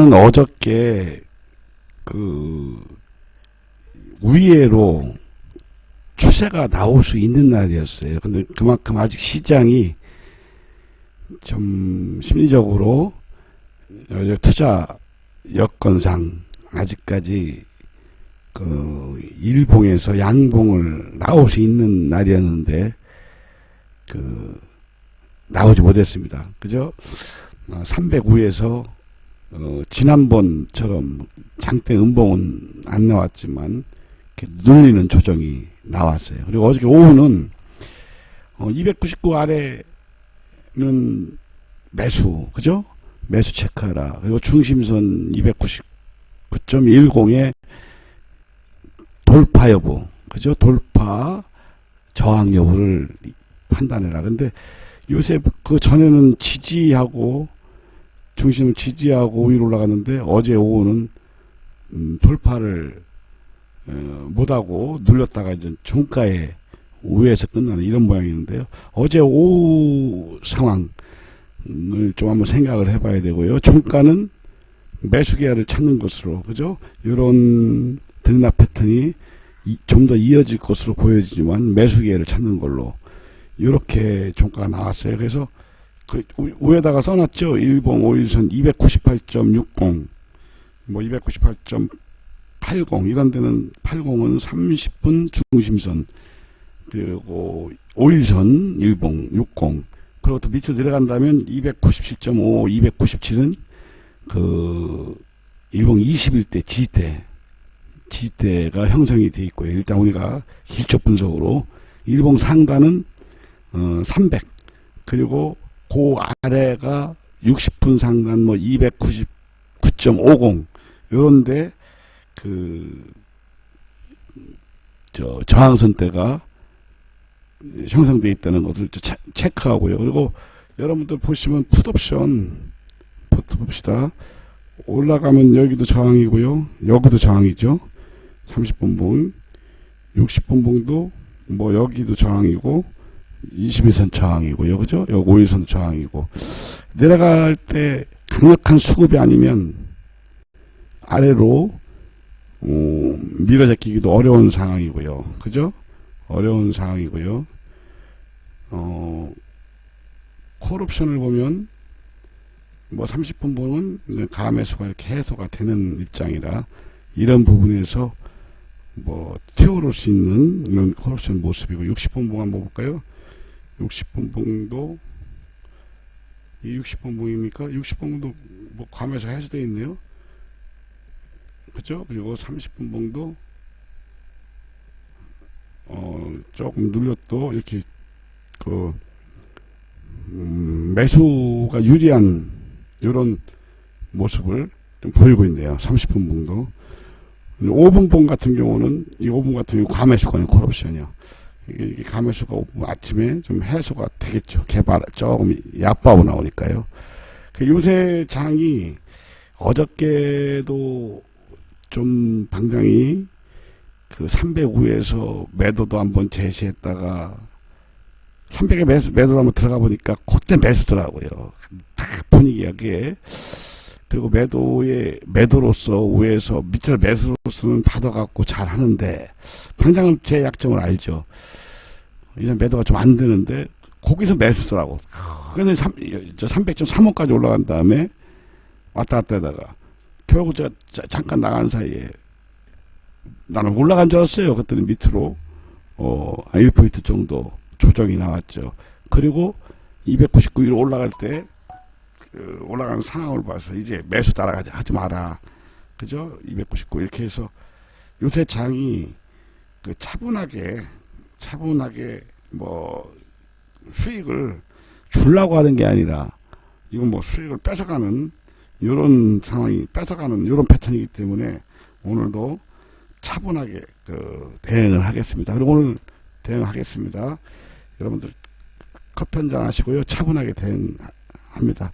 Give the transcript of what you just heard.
일단은 어저께 그 위에로 추세가 나올 수 있는 날이었어요. 근데 그만큼 아직 시장이 좀 심리적으로 어, 투자 여건상 아직까지 그 일봉에서 양봉을 나올 수 있는 날이었는데 그 나오지 못했습니다. 그죠? 305에서 어, 지난번처럼 장대 음봉은 안 나왔지만 이렇게 눌리는 조정이 나왔어요. 그리고 어저께 오후는 어, 299 아래는 매수, 그죠? 매수 체크하라. 그리고 중심선 299.10에 돌파 여부, 그죠? 돌파 저항 여부를 판단해라. 근데 요새 그 전에는 지지하고 중심을 지지하고 위로 올라갔는데 어제 오후는 음, 돌파를 어, 못하고 눌렸다가 이제 종가에 우회해서 끝나는 이런 모양이는데요. 어제 오후 상황을 좀 한번 생각을 해봐야 되고요. 종가는 매수 계열을 찾는 것으로 그죠? 이런 등락 패턴이 좀 더 이어질 것으로 보여지지만 매수 계열을 찾는 걸로 이렇게 종가가 나왔어요. 그래서 그 위에다가 써놨죠. 일봉 5일선 298.60, 뭐 298.80 이런 데는 80은 30분 중심선. 그리고 5일선 일봉 60 그리고 또 밑으로 내려간다면 297.5, 297은 그 일봉 21대 지대. 지대가 형성이 돼 있고요. 일단 우리가 기초 분석으로. 일봉 상단은 어, 300 그리고 그 아래가 60분 상단 뭐299.50 요런데 그 저 저항선대가 형성되어 있다는 것을 체, 체크하고요. 그리고 여러분들 보시면 풋옵션 풋 봅시다. 올라가면 여기도 저항이고요. 여기도 저항이죠. 30분 봉, 60분 봉도 뭐 여기도 저항이고 21선 저항이고요. 그죠? 여기 5일선 저항이고. 내려갈 때 강력한 수급이 아니면 아래로 어, 밀어잡기기도 어려운 상황이고요. 그죠? 어려운 상황이고요. 어, 콜옵션을 보면 뭐 30분 보는 감매수가 이렇게 해소가 되는 입장이라 이런 부분에서 뭐 튀어오를 수 있는 이런 콜옵션 모습이고 60분 봉 한번 볼까요? 60분 봉도 이 60분 봉입니까? 60분 봉도 뭐 감에서 해소되어 있네요. 그죠? 그리고 30분 봉도 어 조금 눌렸도 이렇게 그 음, 매수가 유리한 이런 모습을 좀 보이고 있네요. 30분 봉도 5분 봉 같은 경우는 이 5분 같은 경우 과매수권의 콜옵션이요. 감해수가 아침에 좀 해소가 되겠죠. 개발 조금 약바고 나오니까요. 그 요새 장이 어저께도 좀 방장이 그 305에서 매도도 한번 제시했다가 300에 매수, 매도를 한번 들어가 보니까 그때 매수더라고요. 딱 분위기가 그게. 그리고 매도에, 매도로서 위에서 밑을 매수로서는 받아갖고 잘 하는데, 방장은 제 약점을 알죠. 이제 매도가 좀 안 되는데 거기서 매수더라고. 그래서 3, 300.35까지 올라간 다음에 왔다 갔다 하다가 결국 제가 잠깐 나간 사이에 나는 올라간 줄 알았어요. 그랬더니 밑으로 어 1포인트 정도 조정이 나왔죠. 그리고 299일 올라갈 때 그 올라가는 상황을 봐서 이제 매수 따라가지 하지 마라. 그죠? 299 이렇게 해서 요새 장이 그 차분하게 차분하게 뭐 수익을 주려고 하는 게 아니라 이건 뭐 수익을 뺏어가는 이런 상황이 뺏어가는 이런 패턴이기 때문에 오늘도 차분하게 그 대응을 하겠습니다. 그리고 오늘 대응하겠습니다. 여러분들 커피 한잔 하시고요. 차분하게 대응합니다.